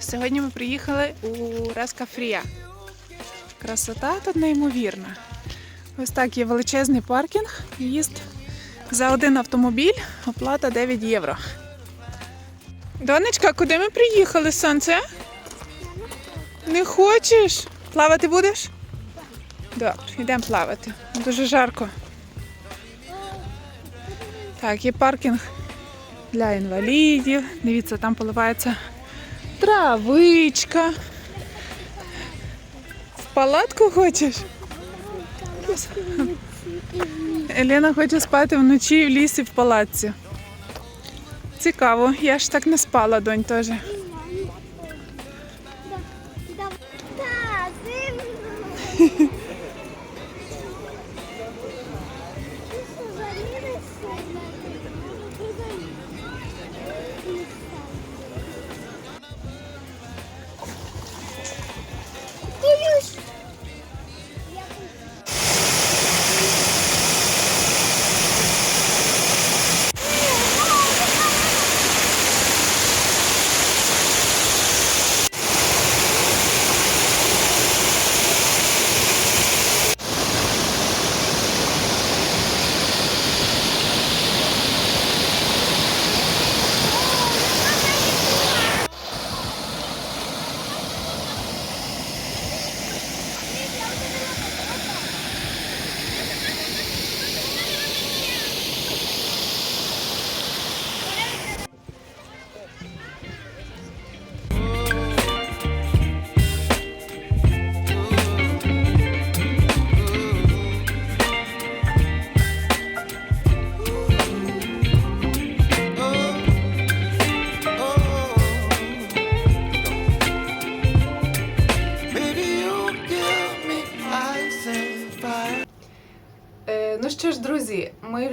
Сьогодні ми приїхали у Реска Фрія. Красота тут неймовірна. Ось так є величезний паркінг. В'їзд за один автомобіль, оплата 9 євро. Донечка, куди ми приїхали, сонце? Не хочеш? Плавати будеш? Добре, йдемо плавати. Дуже жарко. Так, є паркінг для інвалідів. Дивіться, там поливається травичка. В палатку хочеш? Елена хоче спати вночі в лісі в палатці. Цікаво, я ж так не спала, донь теж.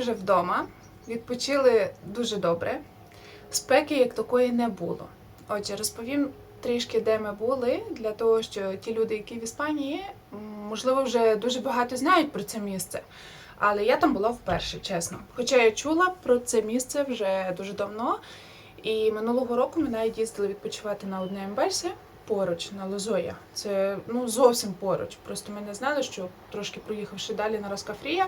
Вже вдома. Відпочили дуже добре. Спеки як такої не було. Отже, розповім трішки, де ми були, для того, що ті люди, які в Іспанії, можливо, вже дуже багато знають про це місце. Але я там була вперше, чесно. Хоча я чула про це місце вже дуже давно. І минулого року ми навіть їздили відпочивати на одне ембельсі поруч на Лозоя. Це ну зовсім поруч. Просто ми не знали, що трошки проїхавши далі на Роскафрія,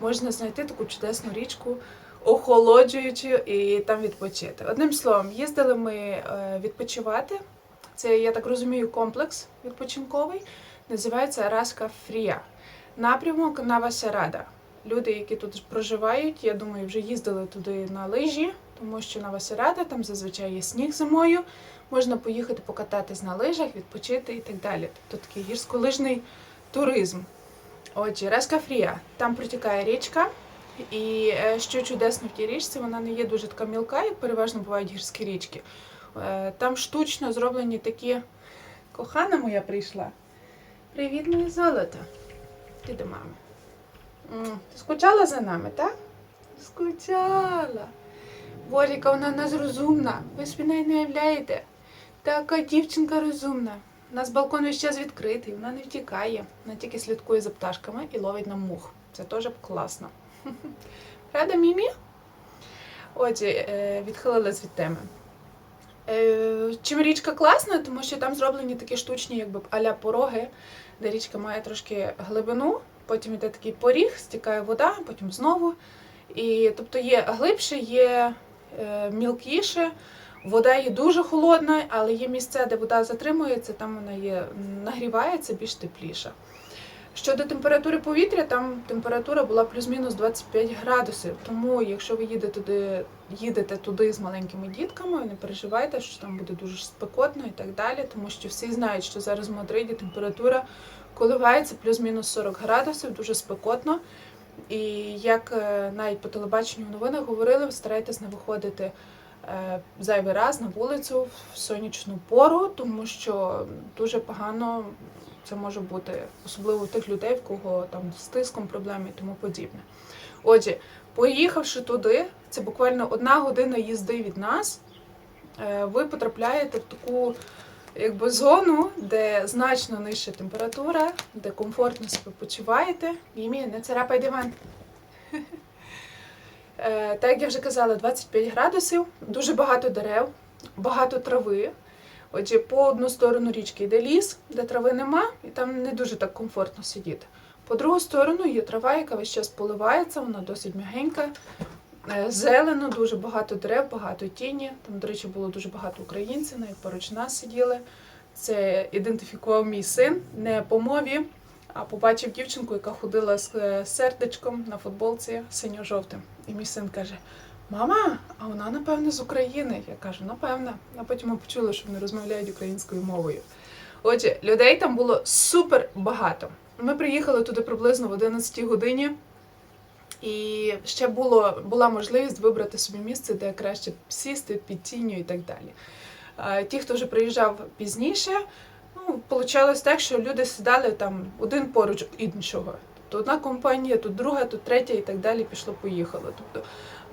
можна знайти таку чудесну річку, охолоджуючу і там відпочити. Одним словом, їздили ми е, відпочивати. Це, я так розумію, комплекс відпочинковий. Називається Раска Фрія. Напрямок на Васарада. Люди, які тут проживають, я думаю, вже їздили туди на лижі, тому що на Васарада там зазвичай є сніг зимою. Можна поїхати покататись на лижах, відпочити і так далі. Тобто такий гірськолижний туризм. Отже, Раска Фрія. Там протікає річка. І е, що чудесно в тій річці, вона не є дуже така мілка, як переважно бувають гірські річки. Е, Там штучно зроблені такі. Кохана моя прийшла. Привіт, моє золото. Ти до мами. Ти скучала за нами, так? Скучала. Боже, яка вона нас розумна. Ви собі не уявляєте. Така дівчинка розумна. У нас балкон весь час відкритий, вона не втікає. Вона тільки слідкує за пташками і ловить нам мух. Це теж класно. Правда, Мімі? Отже, відхилилась від теми. Е, Чим річка класна, тому що там зроблені такі штучні, якби аля пороги, де річка має трошки глибину, потім йде такий поріг, стікає вода, потім знову. І тобто є глибше, є е, мілкіше. Вода є дуже холодна, але є місця, де вода затримується, там вона є нагрівається більш тепліша. Щодо температури повітря, там температура була плюс-мінус 25 градусів. Тому, якщо ви їдете туди, їдете туди з маленькими дітками, не переживайте, що там буде дуже спекотно і так далі, тому що всі знають, що зараз в Мадриді температура коливається плюс-мінус 40 градусів, дуже спекотно. І як е, навіть по телебаченню в новинах говорили, старайтесь не виходити зайвий раз на вулицю в сонячну пору, тому що дуже погано це може бути, особливо у тих людей, в кого там з тиском проблеми і тому подібне. Отже, поїхавши туди, це буквально одна година їзди від нас, е, ви потрапляєте в таку якби, зону, де значно нижча температура, де комфортно себе почуваєте. Мімі, не царапай диван. Е, Так як я вже казала, 25 градусів, дуже багато дерев, багато трави. Отже, по одну сторону річки йде ліс, де трави нема, і там не дуже так комфортно сидіти. По другу сторону є трава, яка весь час поливається, вона досить м'ягенька, е, зелено, дуже багато дерев, багато тіні. Там, до речі, було дуже багато українців, навіть поруч нас сиділи. Це ідентифікував мій син не по мові, а побачив дівчинку, яка ходила з е, сердечком на футболці синьо-жовтим. І мій син каже: Мама, а вона, напевно, з України. Я кажу, напевно. А потім ми почули, що вони розмовляють українською мовою. Отже, людей там було супер багато. Ми приїхали туди приблизно в 11 годині, і ще було, була можливість вибрати собі місце, де краще сісти під тінню і так далі. Е, Ті, хто вже приїжджав пізніше, ну, получалось так, що люди сідали там один поруч іншого. Тобто одна компанія, тут друга, тут третя і так далі пішло-поїхало. Тобто,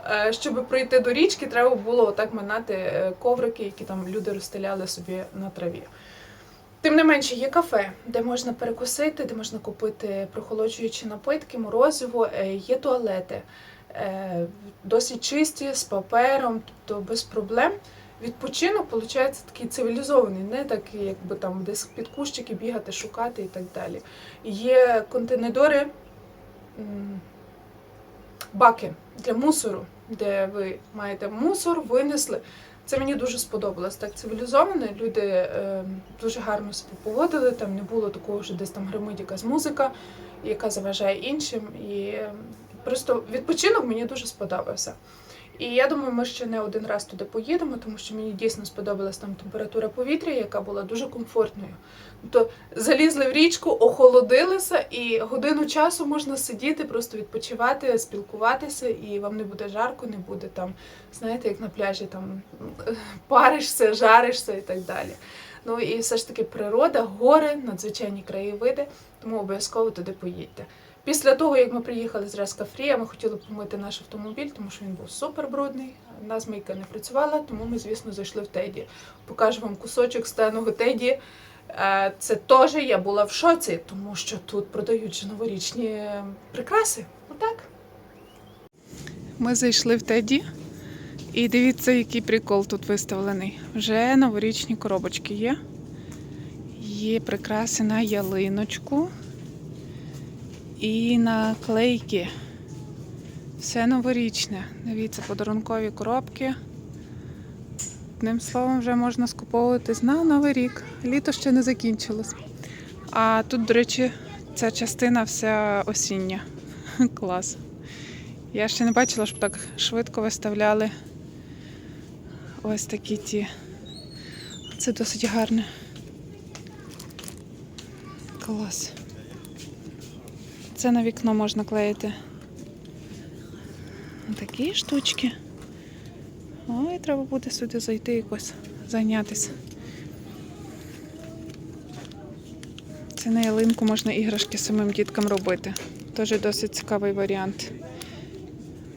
е, щоб пройти до річки, треба було отак минати е, коврики, які там люди розстеляли собі на траві. Тим не менше, є кафе, де можна перекусити, де можна купити прохолоджуючі напитки, морозиво, е, є туалети, досить чисті, з папером, тобто без проблем. Відпочинок, виходить, такий цивілізований, не такий, якби там десь під кущики бігати, шукати і так далі. Є контейнери, баки для мусору, де ви маєте мусор, винесли. Це мені дуже сподобалось. Так цивілізовано. Люди е, дуже гарно себе поводили. Там не було такого, що десь там гримить якась музика, яка заважає іншим. І просто відпочинок мені дуже сподобався. І я думаю, ми ще не один раз туди поїдемо, тому що мені дійсно сподобалась там температура повітря, яка була дуже комфортною. Тобто залізли в річку, охолодилися, і годину часу можна сидіти, просто відпочивати, спілкуватися, і вам не буде жарко, не буде там, знаєте, як на пляжі, там паришся, жаришся і так далі. Ну і все ж таки природа, гори, надзвичайні краєвиди, тому обов'язково туди поїдьте. Після того, як ми приїхали з Раска Фрія, ми хотіли помити наш автомобіль, тому що він був супер брудний. У нас мийка не працювала, тому ми, звісно, зайшли в Теді. Покажу вам кусочок стеного Теді. Е, Це теж я була в шоці, тому що тут продають новорічні прикраси. Отак. Ми зайшли в Теді. І дивіться, який прикол тут виставлений. Вже новорічні коробочки є. Є прикраси на ялиночку і наклейки. Все новорічне. Дивіться, подарункові коробки. Одним словом, вже можна скуповуватись на Новий рік. Літо ще не закінчилось. А тут, до речі, ця частина вся осіння. Клас. Я ще не бачила, щоб так швидко виставляли ось такі ті. Це досить гарне. Клас. Це на вікно можна клеїти. Такі штучки. Ой, треба буде сюди зайти якось зайнятися. Це на ялинку можна іграшки самим діткам робити. Теж досить цікавий варіант.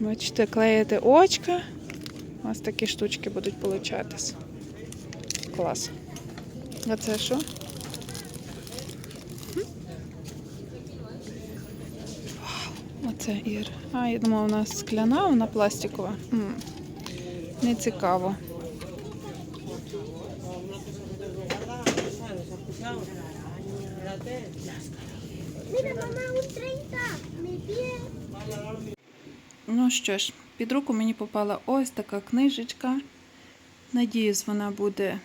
Бачите, клеїте очка. Ось такі штучки будуть получатись. Клас. А це що? Оце Ір. А, я думала, вона скляна, вона пластикова. М. Не цікаво. Mira, mamá, un 30. Mi pie. Ну що ж, під руку мені попала ось така книжечка. Надіюсь, вона буде.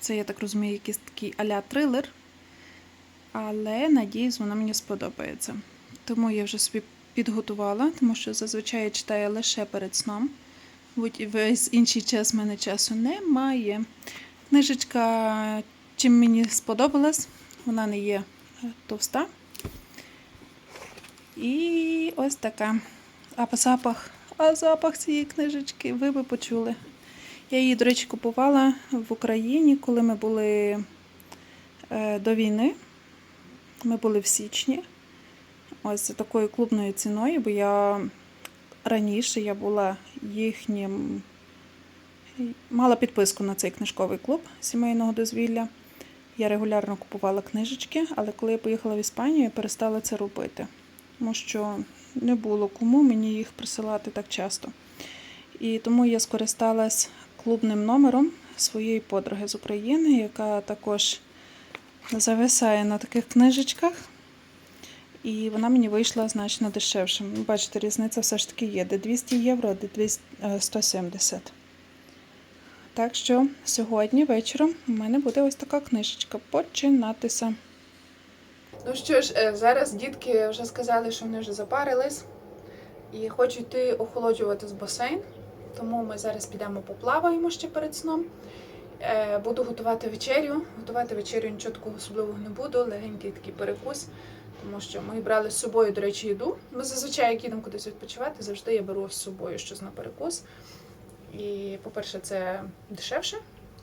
Це, я так розумію, якийсь такий а-ля трилер. Але надіюсь, вона мені сподобається. Тому я вже собі підготувала, тому що зазвичай я читаю лише перед сном. Весь інший час в мене часу немає. Книжечка, чим мені сподобалась, вона не є е, товста. І ось така. А по запах, а запах цієї книжечки ви би почули. Я її, до речі, купувала в Україні, коли ми були е, до війни. Ми були в січні. Ось такою клубною ціною, бо я раніше я була їхнім. Мала підписку на цей книжковий клуб сімейного дозвілля. Я регулярно купувала книжечки, але коли я поїхала в Іспанію, я перестала це робити, тому що не було кому мені їх присилати так часто. І тому я скористалась клубним номером своєї подруги з України, яка також зависає на таких книжечках. І вона мені вийшла значно дешевше. Ну, Бачите, різниця все ж таки є. Де 200 євро, де 200, е, 170. Так що сьогодні вечором у мене буде ось така книжечка. Починатися. Ну що ж, е, зараз дітки вже сказали, що вони вже запарились і хочуть йти охолоджувати з басейн. Тому ми зараз підемо поплаваємо ще перед сном. Е, Буду готувати вечерю. Готувати вечерю нічого такого особливого не буду, легенький такий перекус. Тому що ми брали з собою, до речі, їду. Ми зазвичай, як їдемо кудись відпочивати, завжди я беру з собою щось на перекус. І, по-перше, це дешевше.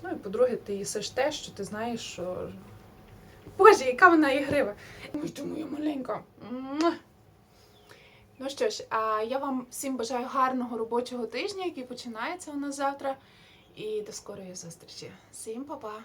Ну і по-друге, ти їсиш те, що ти знаєш, що. Боже, яка вона ігрива! Ой, ти маленька. Ну що ж, а я вам всім бажаю гарного робочого тижня, який починається у нас завтра. І до скорої зустрічі. Всім па-па!